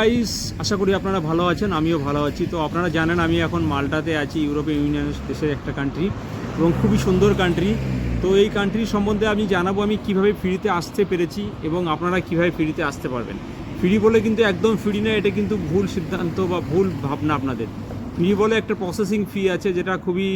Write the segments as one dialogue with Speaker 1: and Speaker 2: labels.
Speaker 1: Guys আশা করি আপনারা ভালো আছেন, আমিও ভালো আছি। তো আপনারা জানেন, আমি এখন মাল্টাতে আছি ইউরোপিয়ান ইউনিয়ন দেশের একটা কান্ট্রি এবং খুবই সুন্দর কান্ট্রি তো এই কান্ট্রি সম্বন্ধে আমি জানাব, আমি কীভাবে ফ্রিতে আসতে পেরেছি, এবং আপনারা কীভাবে ফ্রিতে আসতে পারবেন। ফ্রি বলে কিন্তু একদম ফ্রি না, এটা কিন্তু ভুল সিদ্ধান্ত বা ভুল ভাবনা আপনাদের। ফ্রি বলে একটা প্রসেসিং ফি আছে, যেটা খুবই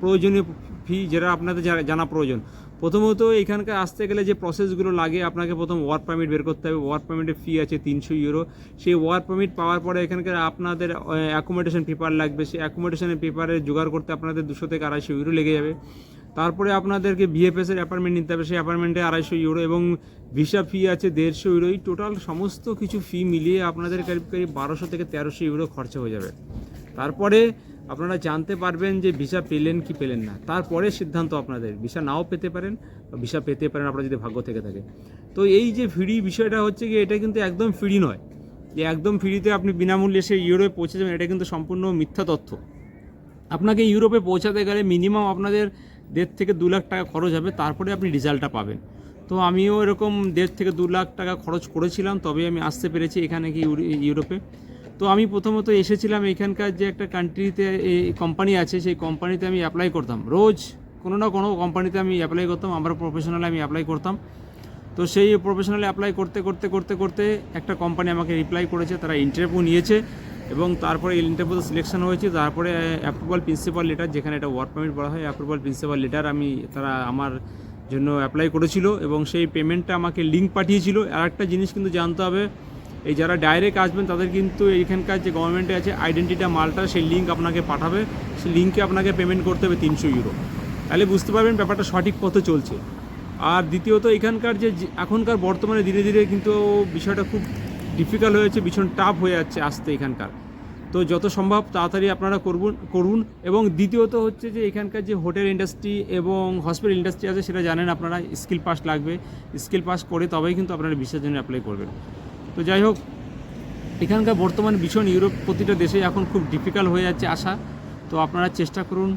Speaker 1: প্রয়োজনীয় ফি যেটা আপনাদের জানা প্রয়োজন। প্রথমত এখানকার আসতে গেলে যে প্রসেসগুলো লাগে, আপনাকে প্রথম ওয়ার্ক পারমিট বের করতে হবে। ওয়ার্ক পারমিটের ফি আছে তিনশো ইউরো সেই ওয়ার্ক পারমিট পাওয়ার পরে এখানকার আপনাদের অ্যাকোমোডেশন পেপার লাগবে। সেই অ্যাকোমোডেশনের পেপারে জোগাড় করতে আপনাদের দুশো থেকে আড়াইশো ইউরো লেগে যাবে। তারপরে আপনাদেরকে বিএফএস এর অ্যাপার্টমেন্ট নিতে হবে। সেই অ্যাপার্টমেন্টে আড়াইশো ইউরো এবং ভিসা ফি আছে দেড়শো ইউরো এই টোটাল সমস্ত কিছু ফি মিলিয়ে আপনাদের করিব করিব বারোশো থেকে তেরোশো ইউরো খরচা হয়ে যাবে। তারপরে আপনারা জানতে পারবেন যে ভিসা পেলেন কি পেলেন না। তারপরে সিদ্ধান্ত আপনাদের। ভিসা নাও পেতে পারেন বা ভিসা পেতে পারেন আপনার যদি ভাগ্য থেকে থাকে। তো এই যে ফ্রি বিষয়টা হচ্ছে কি, এটা কিন্তু একদম ফ্রি নয়। যে একদম ফ্রিতে আপনি বিনামূল্যে এসে ইউরোপে পৌঁছে যাবেন, এটা কিন্তু সম্পূর্ণ মিথ্যা তথ্য। আপনাকে ইউরোপে পৌঁছাতে গেলে মিনিমাম আপনাদের দেড় থেকে দু লাখ টাকা খরচ হবে, তারপরে আপনি রেজাল্টটা পাবেন। তো আমিও এরকম দেড় থেকে দু লাখ টাকা খরচ করেছিলাম তবে আমি আসতে পেরেছি এখানে কি ইউরো- ইউরোপে তো আমি প্রথমত এসেছিলাম এখানকার যে একটা কান্ট্রিতে এই কোম্পানি আছে, সেই কোম্পানিতে আমি অ্যাপ্লাই করতাম। রোজ কোনো না কোনো কোম্পানিতে আমি অ্যাপ্লাই করতাম, আমার প্রফেশনালে আমি অ্যাপ্লাই করতাম। তো সেই প্রফেশনালে অ্যাপ্লাই করতে করতে করতে করতে একটা কোম্পানি আমাকে রিপ্লাই করেছে, তারা ইন্টারভিউ নিয়েছে এবং তারপরে ইন্টারভিউতে সিলেকশন হয়েছে। তারপরে অ্যাপ্রুভাল প্রিন্সিপাল লেটার যেখানে এটা ওয়ার্ক পারমিট বলা হয় অ্যাপ্রুভাল প্রিন্সিপাল লেটার আমি তারা আমার জন্য অ্যাপ্লাই করেছিল এবং সেই পেমেন্টটা আমাকে লিঙ্ক পাঠিয়েছিল। আর একটা জিনিস কিন্তু জানতে হবে এই যারা ডাইরেক্ট আসবেন, তাদের কিন্তু এইখানকার যে গভর্নমেন্টে আছে আইডেন্টিটা মালটা, সেই লিঙ্ক আপনাকে পাঠাবে। সেই লিঙ্কে আপনাকে পেমেন্ট করতে হবে তিনশো ইউরো তাহলে বুঝতে পারবেন ব্যাপারটা সঠিক পথে চলছে। আর দ্বিতীয়ত, এখানকার যে এখনকার বর্তমানে ধীরে ধীরে কিন্তু বিষয়টা খুব ডিফিকাল্ট হয়েছে ভীষণ টাফ হয়ে যাচ্ছে আসতে এখানকার। তো যত সম্ভব তাড়াতাড়ি আপনারা করুন করুন। এবং দ্বিতীয়ত হচ্ছে যে, এখানকার যে হোটেল ইন্ডাস্ট্রি এবং হসপিটাল ইন্ডাস্ট্রি আছে, সেটা জানেন আপনারা স্কিল পাস লাগবে। স্কিল পাস করে তবেই কিন্তু আপনারা ভিসার জন্য অ্যাপ্লাই করবেন। তো যাই হোক, এখানকার বর্তমান ভীষণ ইউরোপ প্রতিটা দেশে এখন খুব ডিফিকাল্ট হয়ে যাচ্ছে আসা তো আপনারা চেষ্টা করুন,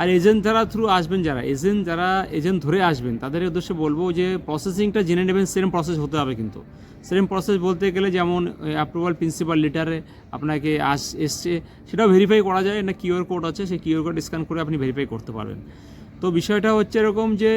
Speaker 1: আর এজেন্ট যারা থ্রু আসবেন যারা এজেন্ট যারা এজেন্ট ধরে আসবেন, তাদের উদ্দেশ্যে বলব যে প্রসেসিংটা জেনে নেবেন সেরম প্রসেস হতে হবে কিন্তু। সেরম প্রসেস বলতে গেলে যেমন অ্যাপ্রুভাল প্রিন্সিপাল লেটারে আপনাকে আস, এসছে, সেটাও ভেরিফাই করা যায় না কিউআর কোড আছে, সেই কিউআর কোড স্ক্যান করে আপনি ভেরিফাই করতে পারবেন। তো বিষয়টা হচ্ছে এরকম যে,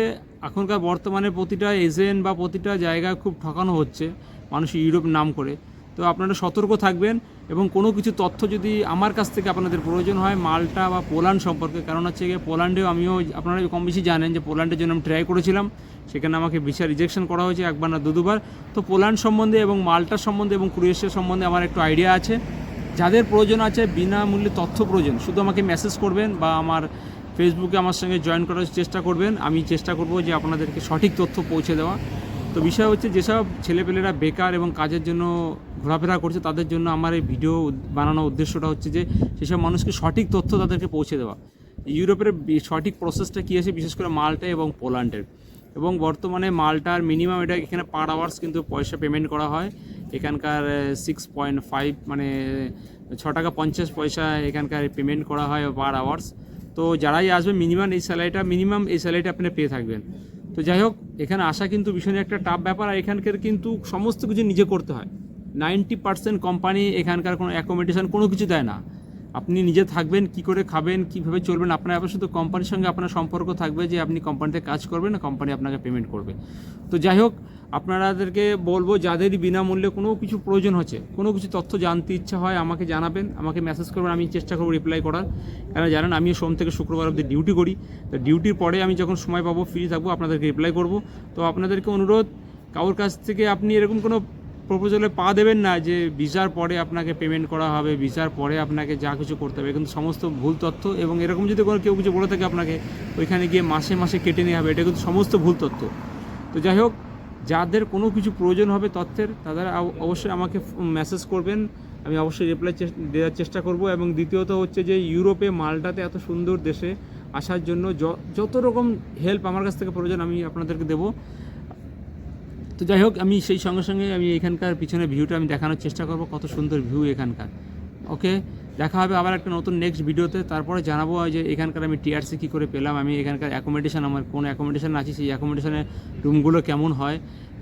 Speaker 1: এখনকার বর্তমানে প্রতিটা এজেন্ট বা প্রতিটা জায়গায় খুব ঠকানো হচ্ছে। মানুষ ইউরোপ নাম করে। তো আপনারা সতর্ক থাকবেন এবং কোনো কিছু তথ্য যদি আমার কাছ থেকে আপনাদের প্রয়োজন হয়, মালটা বা পোল্যান্ড সম্পর্কে, কারণ হচ্ছে গিয়ে পোল্যান্ডেও আমিও আপনারা কম বেশি জানেন যে পোল্যান্ডের জন্য আমি ট্রাই করেছিলাম, সেখানে আমাকে ভিসা রিজেকশন করা হয়েছে একবার না দু দুবার তো পোল্যান্ড সম্বন্ধে এবং মাল্টার সম্বন্ধে এবং ক্রোয়েশিয়া সম্বন্ধে আমার একটু আইডিয়া আছে। যাদের প্রয়োজন আছে বিনামূল্যে তথ্য প্রয়োজন, শুধু আমাকে মেসেজ করবেন বা আমার ফেসবুকে আমার সঙ্গে জয়েন করার চেষ্টা করবেন, আমি চেষ্টা করব যে আপনাদেরকে সঠিক তথ্য পৌঁছে দেওয়া। তো বিষয় হচ্ছে যেসব ছেলেপেলেরা বেকার এবং কাজের জন্য ঘোরাফেরা করছে, তাদের জন্য আমার এই ভিডিও বানানোর উদ্দেশ্যটা হচ্ছে যে সেসব মানুষকে সঠিক তথ্য তাদেরকে পৌঁছে দেওয়া। ইউরোপের সঠিক প্রসেসটা কী আছে? বিশেষ করে মাল্টা এবং পোল্যান্ডের। এবং বর্তমানে মালটার মিনিমাম এটা এখানে পার আওয়ার্স কিন্তু পয়সা পেমেন্ট করা হয়। এখানকার সিক্স পয়েন্ট ফাইভ মানে ছ টাকা পঞ্চাশ পয়সা এখানকার পেমেন্ট করা হয় পার আওয়ার্স তো যারাই আসবে মিনিমাম এই স্যালারিটা মিনিমাম এই স্যালারিটা আপনি পেয়ে থাকবেন। তো যাই হোক, এখানে আসা কিন্তু ভীষণ একটা টাফ ব্যাপার, আর এখানকার কিন্তু সমস্ত কিছু নিজে করতে হয়। নাইনটি পার্সেন্ট কোম্পানি এখানকার কোনো অ্যাকোমোডেশন কোনো কিছু দেয় না। আপনি নিজে থাকবেন, কি করে খাবেন, কীভাবে চলবেন, আপনার আবার শুধু কোম্পানির সঙ্গে আপনার সম্পর্ক থাকবে যে আপনি কোম্পানিতে কাজ করবেন না কোম্পানি আপনাকে পেমেন্ট করবে। তো যাই হোক আপনাদেরকে বলব যাদেরই বিনামূল্যে কোনো কিছু প্রয়োজন হচ্ছে, কোনো কিছু তথ্য জানতে ইচ্ছা হয়, আমাকে জানাবেন, আমাকে মেসেজ করবেন, আমি চেষ্টা করব রিপ্লাই করার। কারণ জানেন, আমিও সোম থেকে শুক্রবার অবধি ডিউটি করি। তো ডিউটির পরে আমি যখন সময় পাবো ফ্রি থাকব, আপনাদেরকে রিপ্লাই করব। তো আপনাদেরকে অনুরোধ, কারোর কাছ থেকে আপনি এরকম কোনো প্রপোজালে পা দেবেন না যে ভিসার পরে আপনাকে পেমেন্ট করা হবে ভিসার পরে আপনাকে যা কিছু করতে হবে, কিন্তু সমস্ত ভুল তথ্য এবং এরকম যদি কোনো কেউ কিছু বলে থাকে আপনাকে, ওইখানে গিয়ে মাসে মাসে কেটে নেওয়া হবে, এটা কিন্তু সমস্ত ভুল তথ্য। তো যাই হোক যাদের কোনো কিছু প্রয়োজন হবে তথ্যের, তাদের অবশ্যই আমাকে মেসেজ করবেন। আমি অবশ্যই রিপ্লাই দেওয়ার চেষ্টা করব। এবং দ্বিতীয়ত হচ্ছে যে, ইউরোপে, মালটাতে এত সুন্দর দেশে আসার জন্য যত রকম হেল্প আমার কাছ থেকে প্রয়োজন, আমি আপনাদেরকে দেবো। তো যাই হোক, আমি সেই সঙ্গে সঙ্গে আমি এখানকার পিছনে ভিউটা আমি দেখানোর চেষ্টা করব, কত সুন্দর ভিউ এখানকার। ওকে দেখা হবে আবার একটা নতুন নেক্সট ভিডিওতে। তারপরে জানাব যে এখানকার আমি টিআরসি কী করে পেলাম, আমি এখানকার অ্যাকোমোডেশন আমার কোন অ্যাকোমোডেশন আছে, সেই অ্যাকোমোডেশনের রুমগুলো কেমন হয়।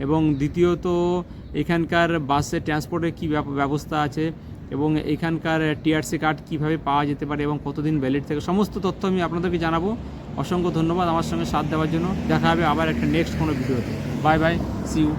Speaker 1: এবং দ্বিতীয়ত, এখানকার বাসে ট্রান্সপোর্টের কী ব্যবস্থা আছে, এবং এখানকার টিআরসি কার্ড কীভাবে পাওয়া যেতে পারে, এবং কতদিন ভ্যালিড থেকে, সমস্ত তথ্য আমি আপনাদেরকে জানাব। অসংখ্য ধন্যবাদ আমার সঙ্গে সাথ দেওয়ার জন্য। দেখা হবে আবার একটা নেক্সট কোনো ভিডিওতে। Bye bye C you